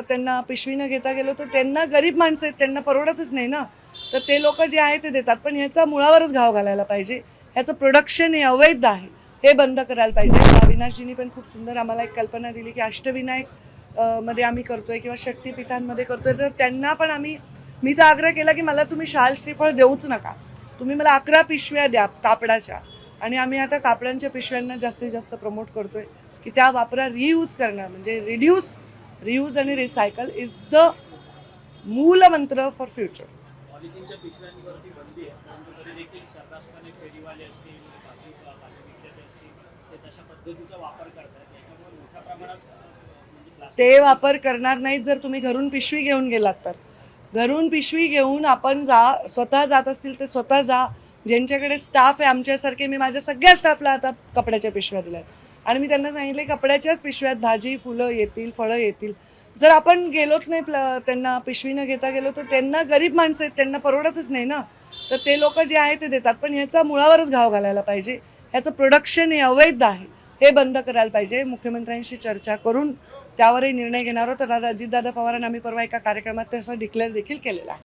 त्यांना पिशवी न घेता गेलो तर त्यांना गरीब माणसं आहेत त्यांना परवडतच नाही ना. तर ते लोक जे आहे ते देतात. पण ह्याचा मुळावरच घाव घालायला पाहिजे. ह्याचं प्रोडक्शन हे अवैध आहे. हे बंद करायला पाहिजे. अविनाशजींनी पण खूप सुंदर आम्हाला एक कल्पना दिली की अष्टविनायकमध्ये आम्ही करतोय किंवा शक्तिपीठांमध्ये करतोय. तर त्यांना पण आम्ही मी तर आग्रह केला की मला तुम्ही शाल श्रीफळ देऊच नका. तुम्ही मला अकरा पिशव्या द्या कापडाच्या. आणि आम्ही आता कापडांच्या पिशव्यांना जास्तीत जास्त प्रमोट करतोय की त्या वापरा रियूज करणार. म्हणजे रिड्यूस रियूज आणि रिसायकल इज द मूल मंत्र फॉर फ्युचर म्हणजे ते वापर करणार नाहीत जर तुम्ही घरून पिशवी घेऊन गेलात तर. घरून पिशवी घेऊन आपण जा स्वतः जात असतील ते स्वतः जा. ज्यांच्याकडे स्टाफ आहे आमच्यासारखे मी माझ्या सगळ्या स्टाफला आता कपड्याच्या पिशव्या दिल्या आणि मी त्यांना सांगितले कपड्याच्याच पिशव्यात भाजी फुलं येतील फळं येतील. जर आपण गेलोच नाही प्ल- त्यांना पिशवी न घेता गेलो तर त्यांना गरीब माणसं आहेत त्यांना परवडतच नाही ना. तर ते लोक जे आहे ते देतात. पण ह्याचा मुळावरच घाव घालायला पाहिजे. ह्याचं प्रोडक्शन हे अवैध आहे. हे बंद करायला पाहिजे. मुख्यमंत्र्यांशी चर्चा करून त्यावरही निर्णय घेणार आहोत. तर अजितदादा पवारांना आम्ही परवा एका कार्यक्रमात तसं डिक्लेअर देखील केलेला आहे.